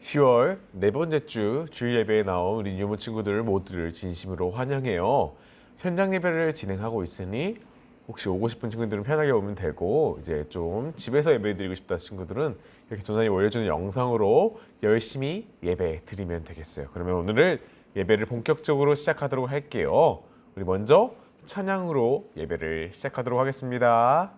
10월 네 번째 주 주일 예배에 나온 우리 유모 친구들 모두를 진심으로 환영해요. 현장 예배를 진행하고 있으니 혹시 오고 싶은 친구들은 편하게 오면 되고 이제 좀 집에서 예배 드리고 싶다 친구들은 이렇게 전사님 올려주는 영상으로 열심히 예배 드리면 되겠어요. 그러면 오늘을 예배를 본격적으로 시작하도록 할게요. 우리 먼저 찬양으로 예배를 시작하도록 하겠습니다.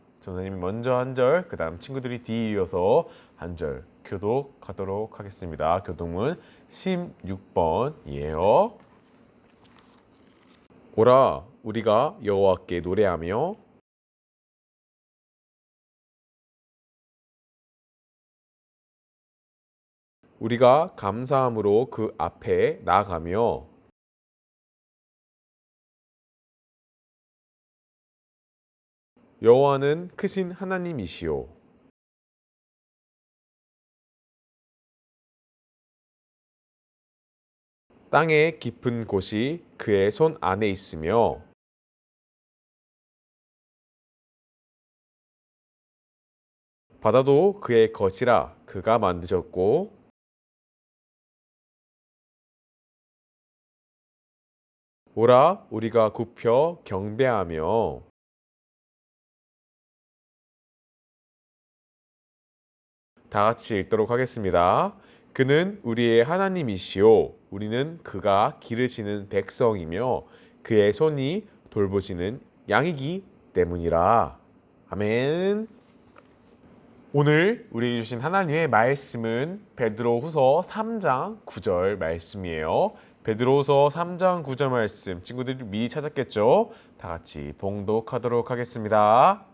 전사님이 먼저 한 절, 그 다음 친구들이 뒤 이어서 한 절 교독하도록 하겠습니다. 교독문 16번이에요. 오라, 우리가 여호와께 노래하며 우리가 감사함으로 그 앞에 나아가며 여호와는 크신 하나님이시요 땅의 깊은 곳이 그의 손 안에 있으며 바다도 그의 것이라 그가 만드셨고 오라 우리가 굽혀 경배하며 다 같이 읽도록 하겠습니다. 그는 우리의 하나님이시요 우리는 그가 기르시는 백성이며 그의 손이 돌보시는 양이기 때문이라. 아멘. 오늘 우리 주신 하나님의 말씀은 베드로후서 3장 9절 말씀이에요. 베드로후서 3장 9절 말씀 친구들이 미리 찾았겠죠? 다 같이 봉독하도록 하겠습니다.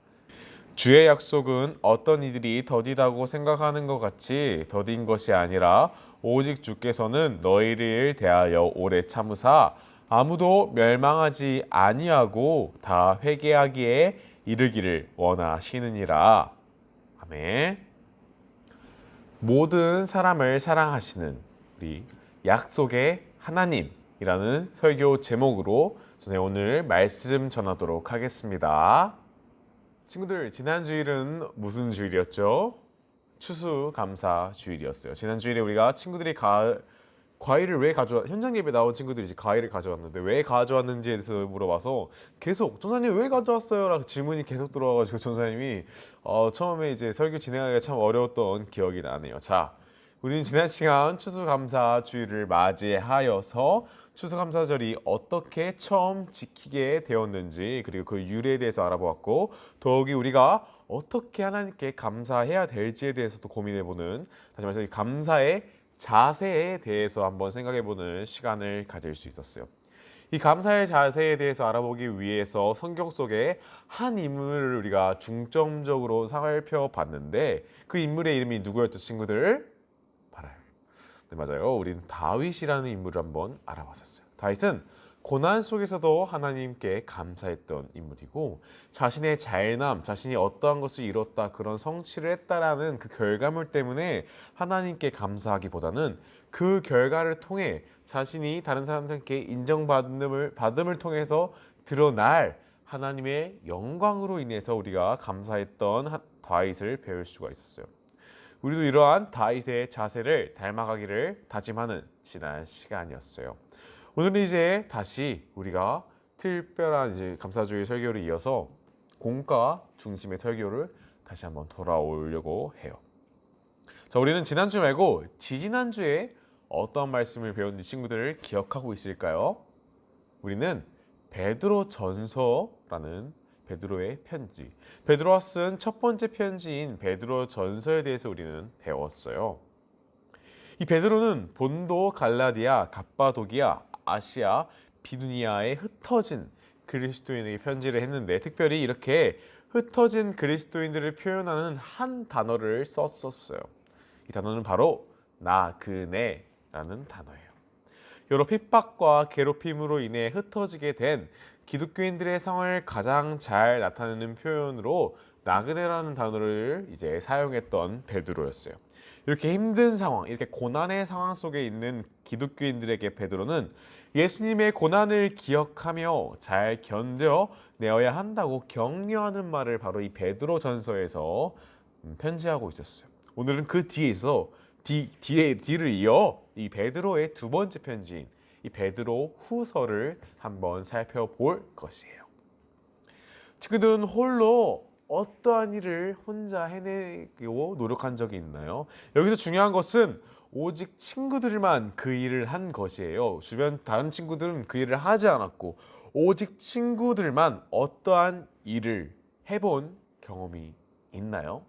주의 약속은 어떤 이들이 더디다고 생각하는 것 같이 더딘 것이 아니라 오직 주께서는 너희를 대하여 오래 참으사 아무도 멸망하지 아니하고 다 회개하기에 이르기를 원하시느니라. 아멘. 모든 사람을 사랑하시는 우리 약속의 하나님이라는 설교 제목으로 저는 오늘 말씀 전하도록 하겠습니다. 친구들 지난 주일은 무슨 주일이었죠? 추수감사 주일이었어요. 지난 주일에 우리가 친구들이 가, 과일을 왜 가져와 현장 예배 나온 친구들이 이제 과일을 가져왔는데 왜 가져왔는지에 대해서 물어봐서 계속 전사님 왜 가져왔어요? 라고 질문이 계속 들어와가지고 전사님이 어, 처음에 이제 설교 진행하기가 참 어려웠던 기억이 나네요. 자, 우리는 지난 시간 추수감사 주일을 맞이하여서 추수감사절이 어떻게 처음 지키게 되었는지 그리고 그 유래에 대해서 알아보았고 더욱이 우리가 어떻게 하나님께 감사해야 될지에 대해서도 고민해보는 다시 말해서 이 감사의 자세에 대해서 한번 생각해보는 시간을 가질 수 있었어요. 이 감사의 자세에 대해서 알아보기 위해서 성경 속에 한 인물을 우리가 중점적으로 살펴봤는데 그 인물의 이름이 누구였죠, 친구들? 네, 맞아요. 우리는 다윗이라는 인물을 한번 알아봤었어요. 다윗은 고난 속에서도 하나님께 감사했던 인물이고 자신의 잘남, 자신이 어떠한 것을 이뤘다 그런 성취를 했다라는 그 결과물 때문에 하나님께 감사하기보다는 그 결과를 통해 자신이 다른 사람들께 인정받음을 받음을 통해서 드러날 하나님의 영광으로 인해서 우리가 감사했던 하- 다윗을 배울 수가 있었어요. 우리도 이러한 다윗의 자세를 닮아가기를 다짐하는 지난 시간이었어요. 오늘은 이제 다시 우리가 특별한 이제 감사주의 설교를 이어서 공과 중심의 설교를 다시 한번 돌아오려고 해요. 자, 우리는 지난주 말고 지지난주에 어떤 말씀을 배웠는지 친구들 기억하고 있을까요? 우리는 베드로 전서라는 베드로의 편지. 베드로가 쓴 첫 번째 편지인 베드로 전서에 대해서 우리는 배웠어요. 이 베드로는 본도 갈라디아, 갑바도기아, 아시아, 비두니아에 흩어진 그리스도인에게 편지를 했는데 특별히 이렇게 흩어진 그리스도인들을 표현하는 한 단어를 썼었어요. 이 단어는 바로 나그네라는 단어예요. 여러 핍박과 괴롭힘으로 인해 흩어지게 된 기독교인들의 상황을 가장 잘 나타내는 표현으로 나그네라는 단어를 이제 사용했던 베드로였어요. 이렇게 힘든 상황, 이렇게 고난의 상황 속에 있는 기독교인들에게 베드로는 예수님의 고난을 기억하며 잘 견뎌 내어야 한다고 격려하는 말을 바로 이 베드로 전서에서 음, 편지하고 있었어요. 오늘은 그 뒤에서 뒤, 뒤에 뒤를 이어 이 베드로의 두 번째 편지인 이 베드로 후서를 한번 살펴볼 것이에요. 친구들은 홀로 어떠한 일을 혼자 해내고 노력한 적이 있나요? 여기서 중요한 것은 오직 친구들만 그 일을 한 것이에요. 주변 다른 친구들은 그 일을 하지 않았고 오직 친구들만 어떠한 일을 해본 경험이 있나요?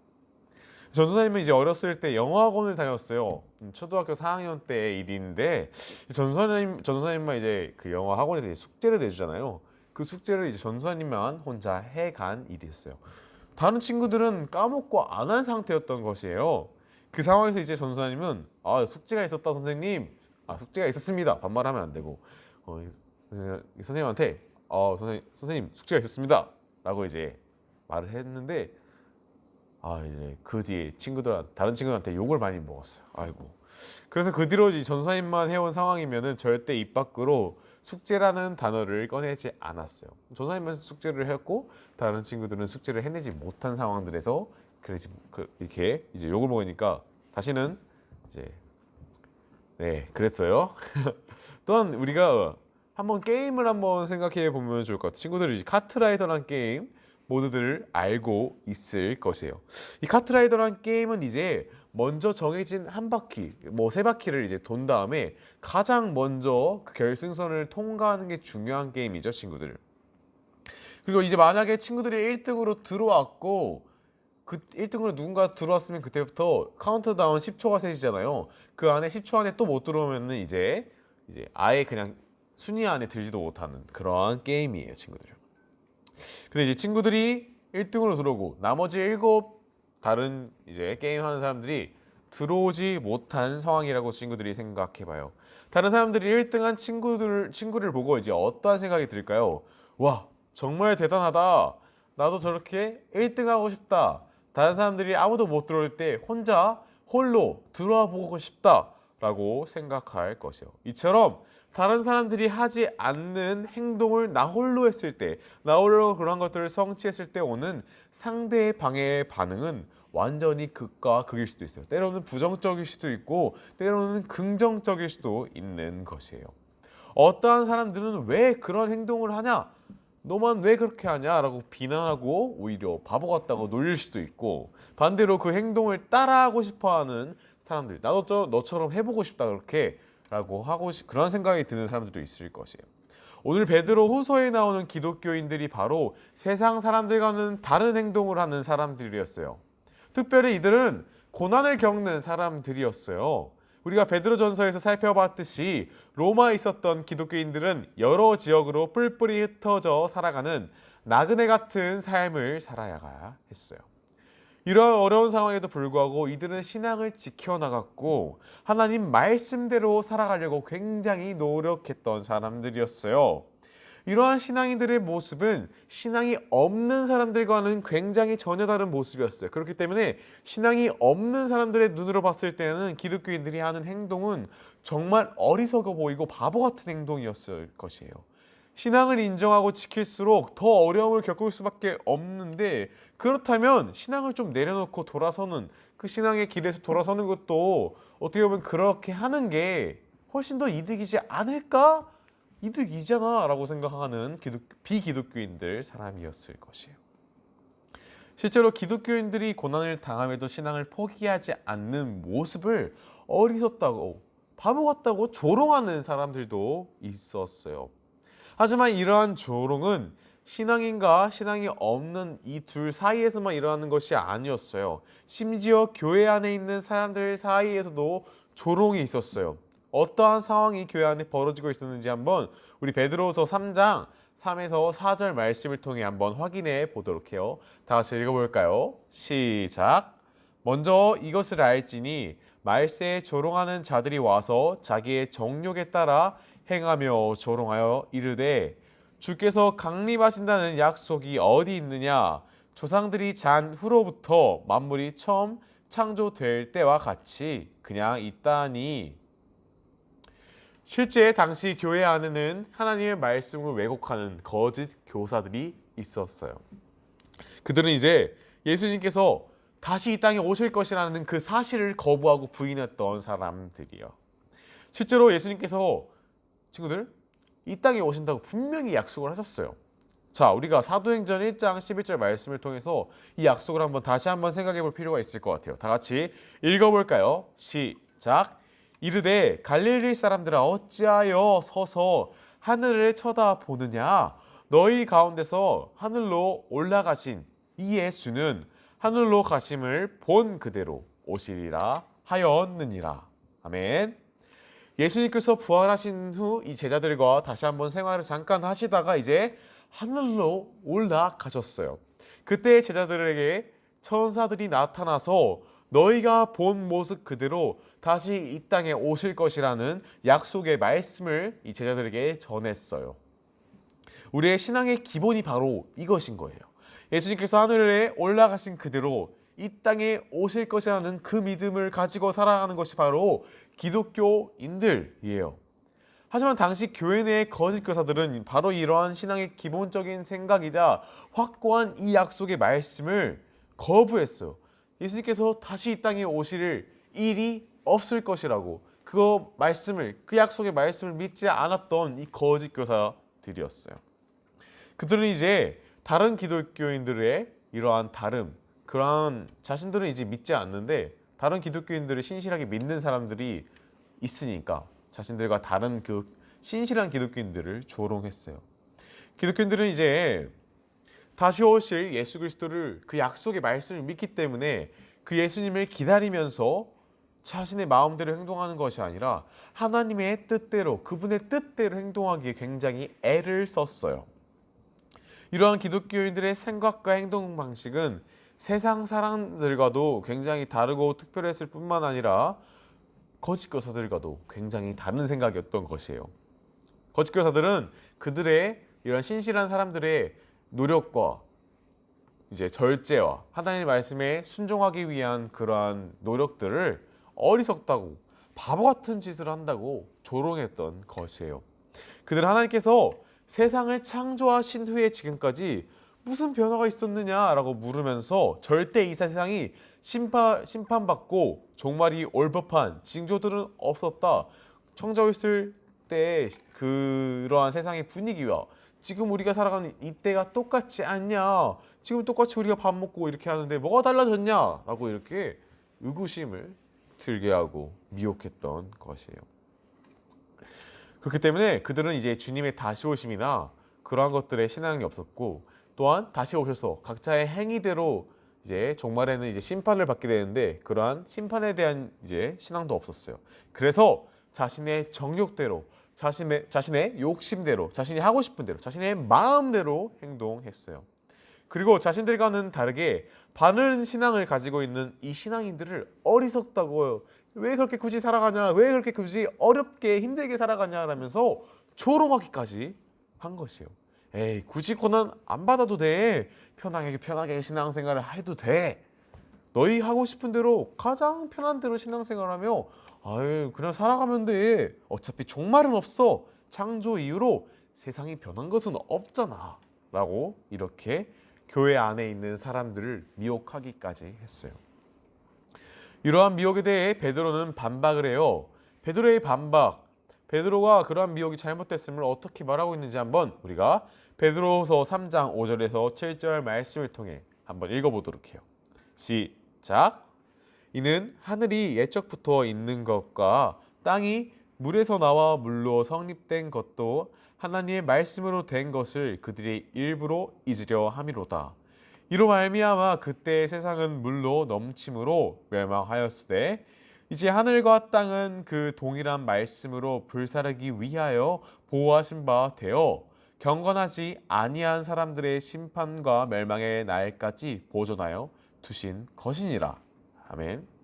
전선생님은 이제 어렸을 때 영어학원을 다녔어요. 음, 초등학교 4학년 때 일인데 전선생님 전선생님만 이제 그 영어 학원에서 이제 숙제를 내주잖아요. 그 숙제를 이제 전선생님만 혼자 해간 일이었어요. 다른 친구들은 까먹고 안 한 상태였던 것이에요. 그 상황에서 이제 전선생님은 아 숙제가 있었다 선생님, 아 숙제가 있었습니다. 반말하면 안 되고 어, 선생님, 선생님한테 어 선생님 선생님 숙제가 있었습니다.라고 이제 말을 했는데 아 이제 그 뒤에 친구들 다른 친구들한테 욕을 많이 먹었어요. 아이고. 그래서 그 뒤로 이 전사님만 해온 상황이면은 절대 입 밖으로 숙제라는 단어를 꺼내지 않았어요. 전사님만 숙제를 했고 다른 친구들은 숙제를 해내지 못한 상황들에서 그러지 그, 이렇게 이제 욕을 먹으니까 다시는 이제 네 그랬어요. 또한 우리가 한번 게임을 한번 생각해 보면 좋을 것 같아요. 친구들이 카트라이더란 게임 모두들 알고 있을 것이에요. 이 카트라이더란 게임은 이제 먼저 정해진 한 바퀴, 뭐 세 바퀴를 이제 돈 다음에 가장 먼저 그 결승선을 통과하는 게 중요한 게임이죠, 친구들. 그리고 이제 만약에 친구들이 1등으로 들어왔고 그 1등으로 누군가 들어왔으면 그때부터 카운트다운 10초가 세지잖아요. 그 안에 10초 안에 또 못 들어오면은 이제 이제 아예 그냥 순위 안에 들지도 못하는 그런 게임이에요, 친구들. 근데 이제 친구들이 1등으로 들어오고 나머지 일곱 다른 이제 게임 하는 사람들이 들어오지 못한 상황이라고 친구들이 생각해 봐요. 다른 사람들이 1등한 친구들 친구를 보고 이제 어떠한 생각이 들까요? 와, 정말 대단하다. 나도 저렇게 1등 하고 싶다. 다른 사람들이 아무도 못 들어올 때 혼자 홀로 들어와 보고 싶다라고 생각할 것이요. 이처럼 다른 사람들이 하지 않는 행동을 나 홀로 했을 때, 나 홀로 그런 것들을 성취했을 때 오는 상대의 방해의 반응은 완전히 극과 극일 수도 있어요. 때로는 부정적일 수도 있고, 때로는 긍정적일 수도 있는 것이에요. 어떠한 사람들은 왜 그런 행동을 하냐? 너만 왜 그렇게 하냐라고 비난하고 오히려 바보 같다고 놀릴 수도 있고 반대로 그 행동을 따라하고 싶어하는 사람들 나도 저 너처럼 해보고 싶다 그렇게 라고 하고 싶- 그런 생각이 드는 사람들도 있을 것이에요. 오늘 베드로 후서에 나오는 기독교인들이 바로 세상 사람들과는 다른 행동을 하는 사람들이었어요. 특별히 이들은 고난을 겪는 사람들이었어요. 우리가 베드로전서에서 살펴봤듯이 로마에 있었던 기독교인들은 여러 지역으로 뿔뿔이 흩어져 살아가는 나그네 같은 삶을 살아야 했어요. 이러한 어려운 상황에도 불구하고 이들은 신앙을 지켜나갔고 하나님 말씀대로 살아가려고 굉장히 노력했던 사람들이었어요. 이러한 신앙인들의 모습은 신앙이 없는 사람들과는 굉장히 전혀 다른 모습이었어요. 그렇기 때문에 신앙이 없는 사람들의 눈으로 봤을 때는 기독교인들이 하는 행동은 정말 어리석어 보이고 바보 같은 행동이었을 것이에요. 신앙을 인정하고 지킬수록 더 어려움을 겪을 수밖에 없는데 그렇다면 신앙을 좀 내려놓고 돌아서는 그 신앙의 길에서 돌아서는 것도 어떻게 보면 그렇게 하는 게 훨씬 더 이득이지 않을까? 이득이잖아 라고 생각하는 기독, 비기독교인들 사람이었을 것이에요. 실제로 기독교인들이 고난을 당함에도 신앙을 포기하지 않는 모습을 어리석다고 바보 같다고 조롱하는 사람들도 있었어요. 하지만 이러한 조롱은 신앙인과 신앙이 없는 이 둘 사이에서만 일어나는 것이 아니었어요. 심지어 교회 안에 있는 사람들 사이에서도 조롱이 있었어요. 어떠한 상황이 교회 안에 벌어지고 있었는지 한번 우리 베드로후서 3장 3에서 4절 말씀을 통해 한번 확인해 보도록 해요. 다 같이 읽어볼까요? 시작. 먼저 이것을 알지니 말세에 조롱하는 자들이 와서 자기의 정욕에 따라 행하며 조롱하여 이르되 주께서 강림하신다는 약속이 어디 있느냐 조상들이 잔 후로부터 만물이 처음 창조될 때와 같이 그냥 있다니 실제 당시 교회 안에는 하나님의 말씀을 왜곡하는 거짓 교사들이 있었어요. 그들은 이제 예수님께서 다시 이 땅에 오실 것이라는 그 사실을 거부하고 부인했던 사람들이요. 실제로 예수님께서 친구들 이 땅에 오신다고 분명히 약속을 하셨어요. 자, 우리가 사도행전 1장 11절 말씀을 통해서 이 약속을 한번 다시 한번 생각해 볼 필요가 있을 것 같아요. 다 같이 읽어 볼까요? 시작. 이르되 갈릴리 사람들아 어찌하여 서서 하늘을 쳐다보느냐? 너희 가운데서 하늘로 올라가신 이 예수는 하늘로 가심을 본 그대로 오시리라 하였느니라. 아멘. 예수님께서 부활하신 후 이 제자들과 다시 한번 생활을 잠깐 하시다가 이제 하늘로 올라가셨어요. 그때 제자들에게 천사들이 나타나서 너희가 본 모습 그대로 다시 이 땅에 오실 것이라는 약속의 말씀을 이 제자들에게 전했어요. 우리의 신앙의 기본이 바로 이것인 거예요. 예수님께서 하늘에 올라가신 그대로 이 땅에 오실 것이라는 그 믿음을 가지고 살아가는 것이 바로 기독교인들이에요. 하지만 당시 교회 내의 거짓 교사들은 바로 이러한 신앙의 기본적인 생각이자 확고한 이 약속의 말씀을 거부했어요. 예수님께서 다시 이 땅에 오실 일이 없을 것이라고 그 말씀을 그 약속의 말씀을 믿지 않았던 이 거짓 교사들이었어요. 그들은 이제 다른 기독교인들의 이러한 다름, 그러한 자신들은 이제 믿지 않는데 다른 기독교인들을 신실하게 믿는 사람들이 있으니까 자신들과 다른 그 신실한 기독교인들을 조롱했어요. 기독교인들은 이제 다시 오실 예수 그리스도를 그 약속의 말씀을 믿기 때문에 그 예수님을 기다리면서 자신의 마음대로 행동하는 것이 아니라 하나님의 뜻대로 그분의 뜻대로 행동하기에 굉장히 애를 썼어요. 이러한 기독교인들의 생각과 행동 방식은 세상 사람들과도 굉장히 다르고 특별했을 뿐만 아니라 거짓 교사들과도 굉장히 다른 생각이었던 것이에요. 거짓 교사들은 그들의 이런 신실한 사람들의 노력과 이제 절제와 하나님의 말씀에 순종하기 위한 그러한 노력들을 어리석다고 바보 같은 짓을 한다고 조롱했던 것이에요. 그들은 하나님께서 세상을 창조하신 후에 지금까지 무슨 변화가 있었느냐라고 물으면서 절대 이 세상이 심판 심판받고 종말이 올 법한 징조들은 없었다. 창조했을 때 그러한 세상의 분위기와 지금 우리가 살아가는 이때가 똑같지 않냐? 지금 똑같이 우리가 밥 먹고 이렇게 하는데 뭐가 달라졌냐?라고 이렇게 의구심을 들게 하고 미혹했던 것이에요. 그렇기 때문에 그들은 이제 주님의 다시 오심이나 그러한 것들에 신앙이 없었고 또한 다시 오셔서 각자의 행위대로 이제 종말에는 이제 심판을 받게 되는데 그러한 심판에 대한 이제 신앙도 없었어요. 그래서 자신의 정욕대로 자신의 자신의 욕심대로 자신이 하고 싶은 대로 자신의 마음대로 행동했어요. 그리고 자신들과는 다르게 바른 신앙을 가지고 있는 이 신앙인들을 어리석다고요. 왜 그렇게 굳이 살아가냐? 왜 그렇게 굳이 어렵게 힘들게 살아가냐라면서 조롱하기까지 한 것이에요. 에이 굳이 고난 안 받아도 돼. 편하게 편하게 신앙생활을 해도 돼. 너희 하고 싶은 대로 가장 편한 대로 신앙생활하며 아유 그냥 살아가면 돼. 어차피 종말은 없어. 창조 이후로 세상이 변한 것은 없잖아.라고 이렇게 교회 안에 있는 사람들을 미혹하기까지 했어요. 이러한 미혹에 대해 베드로는 반박을 해요. 베드로의 반박, 베드로가 그러한 미혹이 잘못됐음을 어떻게 말하고 있는지 한번 우리가 베드로서 3장 5절에서 7절 말씀을 통해 한번 읽어보도록 해요. 시작. 이는 하늘이 예적부터 있는 것과 땅이 물에서 나와 물로 성립된 것도 하나님의 말씀으로 된 것을 그들이 일부러 잊으려 함이로다. 이로 말미암아 그때 세상은 물로 넘침으로 멸망하였으되 이제 하늘과 땅은 그 동일한 말씀으로 불사르기 위하여 보호하신 바 되어 경건하지 아니한 사람들의 심판과 멸망의 날까지 보존하여 두신 것이니라. 아멘.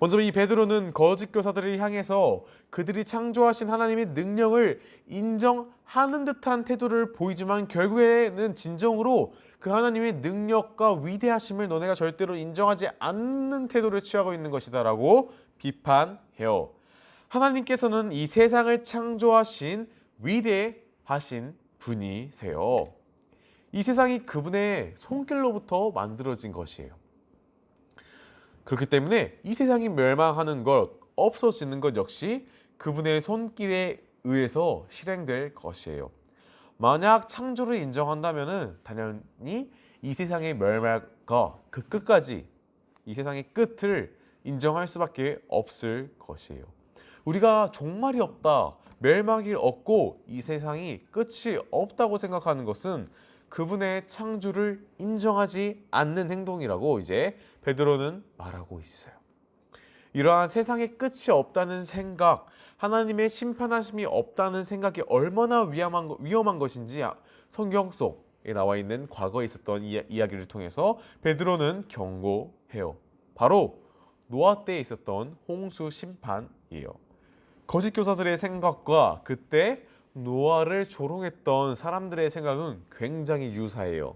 먼저 이 베드로는 거짓 교사들을 향해서 그들이 창조하신 하나님의 능력을 인정하는 듯한 태도를 보이지만 결국에는 진정으로 그 하나님의 능력과 위대하심을 너네가 절대로 인정하지 않는 태도를 취하고 있는 것이다라고 비판해요. 하나님께서는 이 세상을 창조하신 위대하신 분이세요. 이 세상이 그분의 손길로부터 만들어진 것이에요. 그렇기 때문에 이 세상이 멸망하는 것, 없어지는 것 역시 그분의 손길에 의해서 실행될 것이에요. 만약 창조를 인정한다면은 당연히 이 세상의 멸망과 그 끝까지 이 세상의 끝을 인정할 수밖에 없을 것이에요. 우리가 종말이 없다, 멸망이 없고 이 세상이 끝이 없다고 생각하는 것은 그분의 창조를 인정하지 않는 행동이라고 이제 베드로는 말하고 있어요. 이러한 세상의 끝이 없다는 생각, 하나님의 심판하심이 없다는 생각이 얼마나 위험한, 거- 위험한 것인지 아- 성경 속에 나와 있는 과거에 있었던 이야, 이야기를 통해서 베드로는 경고해요. 바로 노아 때에 있었던 홍수 심판이에요. 거짓 교사들의 생각과 그때 노아를 조롱했던 사람들의 생각은 굉장히 유사해요.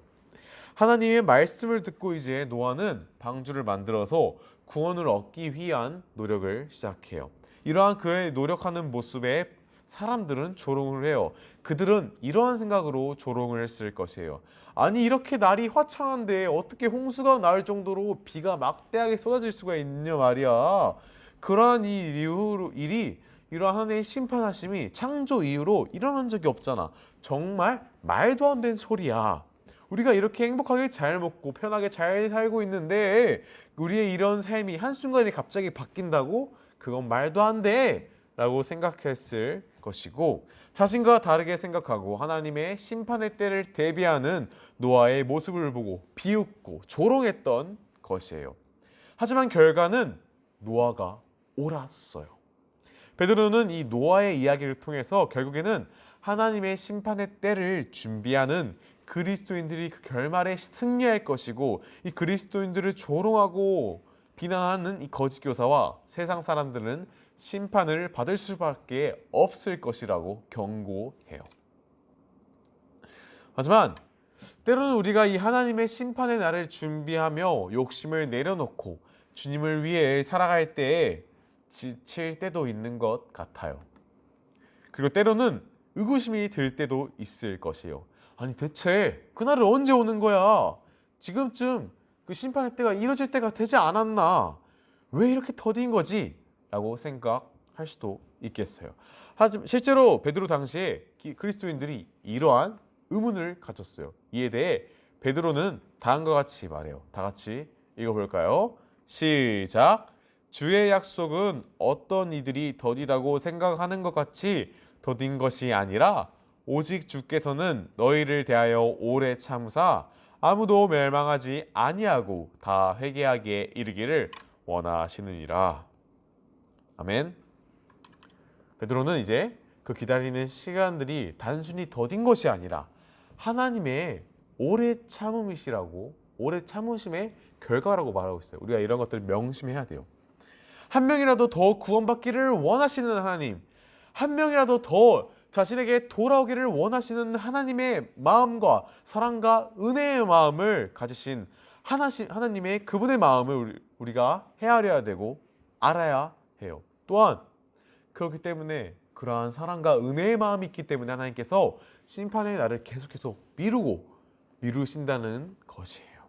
하나님의 말씀을 듣고 이제 노아는 방주를 만들어서 구원을 얻기 위한 노력을 시작해요. 이러한 그의 노력하는 모습에 사람들은 조롱을 해요. 그들은 이러한 생각으로 조롱을 했을 것이에요. 아니 이렇게 날이 화창한데 어떻게 홍수가 날 정도로 비가 막대하게 쏟아질 수가 있냐 말이야. 그러한 이 이유로 일이 이러한 하나님의 심판하심이 창조 이후로 일어난 적이 없잖아. 정말 말도 안 되는 소리야. 우리가 이렇게 행복하게 잘 먹고 편하게 잘 살고 있는데 우리의 이런 삶이 한순간에 갑자기 바뀐다고? 그건 말도 안 돼. 라고 생각했을 것이고 자신과 다르게 생각하고 하나님의 심판의 때를 대비하는 노아의 모습을 보고 비웃고 조롱했던 것이에요. 하지만 결과는 노아가 옳았어요. 베드로는 이 노아의 이야기를 통해서 결국에는 하나님의 심판의 때를 준비하는 그리스도인들이 그 결말에 승리할 것이고 이 그리스도인들을 조롱하고 비난하는 이 거짓 교사와 세상 사람들은 심판을 받을 수밖에 없을 것이라고 경고해요. 하지만 때로는 우리가 이 하나님의 심판의 날을 준비하며 욕심을 내려놓고 주님을 위해 살아갈 때에 지칠 때도 있는 것 같아요. 그리고 때로는 의구심이 들 때도 있을 것이에요. 아니 대체 그날은 언제 오는 거야? 지금쯤 그 심판의 때가 이뤄질 때가 되지 않았나? 왜 이렇게 더딘 거지? 라고 생각할 수도 있겠어요. 하지만 실제로 베드로 당시에 기- 그리스도인들이 이러한 의문을 가졌어요. 이에 대해 베드로는 다음과 같이 말해요. 다 같이 읽어볼까요? 시작. 주의 약속은 어떤 이들이 더디다고 생각하는 것 같이 더딘 것이 아니라 오직 주께서는 너희를 대하여 오래 참사 아무도 멸망하지 아니하고 다 회개하게 이르기를 원하시느니라. 아멘. 베드로는 이제 그 기다리는 시간들이 단순히 더딘 것이 아니라 하나님의 오래 참음이시라고 오래 참으심의 결과라고 말하고 있어요. 우리가 이런 것들을 명심해야 돼요. 한 명이라도 더 구원받기를 원하시는 하나님, 한 명이라도 더 자신에게 돌아오기를 원하시는 하나님의 마음과 사랑과 은혜의 마음을 가지신 하나님의 그분의 마음을 우리- 우리가 헤아려야 되고 알아야 해요. 또한 그렇기 때문에 그러한 사랑과 은혜의 마음이 있기 때문에 하나님께서 심판의 날을 계속해서 미루고 미루신다는 것이에요.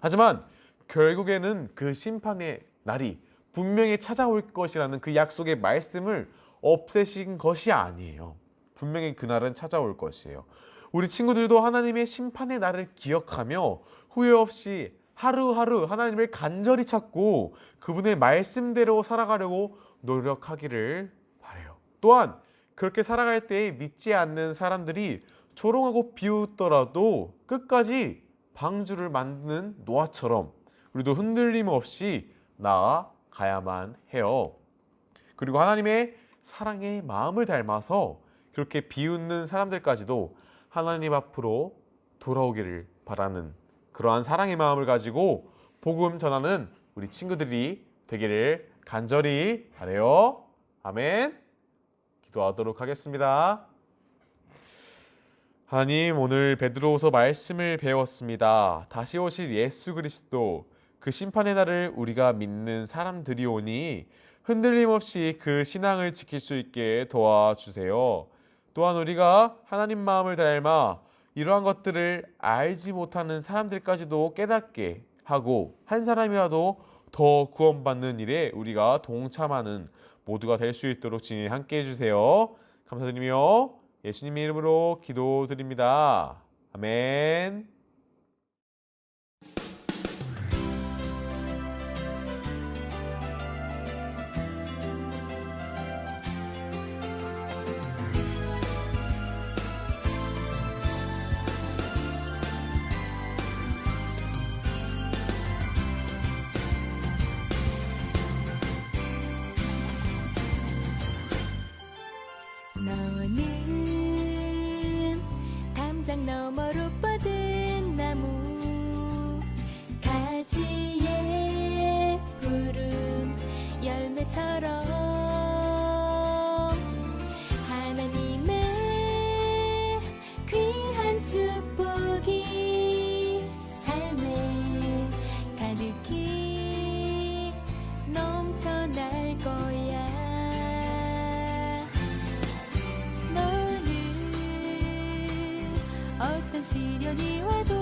하지만 결국에는 그 심판의 날이 분명히 찾아올 것이라는 그 약속의 말씀을 없애신 것이 아니에요. 분명히 그날은 찾아올 것이에요. 우리 친구들도 하나님의 심판의 날을 기억하며 후회 없이 하루하루 하나님을 간절히 찾고 그분의 말씀대로 살아가려고 노력하기를 바래요. 또한 그렇게 살아갈 때 믿지 않는 사람들이 조롱하고 비웃더라도 끝까지 방주를 만드는 노아처럼 우리도 흔들림 없이 나아 가야만 해요. 그리고 하나님의 사랑의 마음을 닮아서 그렇게 비웃는 사람들까지도 하나님 앞으로 돌아오기를 바라는 그러한 사랑의 마음을 가지고 복음 전하는 우리 친구들이 되기를 간절히 바래요. 아멘. 기도하도록 하겠습니다. 하나님 오늘 베드로후서 말씀을 배웠습니다. 다시 오실 예수 그리스도 그 심판의 날을 우리가 믿는 사람들이 오니 흔들림 없이 그 신앙을 지킬 수 있게 도와주세요. 또한 우리가 하나님 마음을 닮아 이러한 것들을 알지 못하는 사람들까지도 깨닫게 하고 한 사람이라도 더 구원받는 일에 우리가 동참하는 모두가 될 수 있도록 진히 함께 해주세요. 감사드리며 예수님의 이름으로 기도드립니다. 아멘. 너는 담장 너머로 뻗은 나무 가지에 푸른 열매처럼 시련이 와도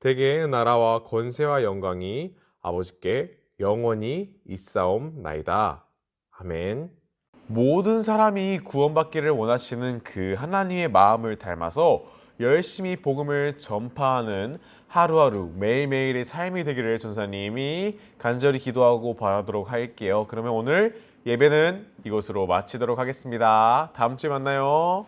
대개의 나라와 권세와 영광이 아버지께 영원히 있사옵나이다. 아멘. 모든 사람이 구원받기를 원하시는 그 하나님의 마음을 닮아서 열심히 복음을 전파하는 하루하루 매일매일의 삶이 되기를 전사님이 간절히 기도하고 바라도록 할게요. 그러면 오늘 예배는 이것으로 마치도록 하겠습니다. 다음 주에 만나요.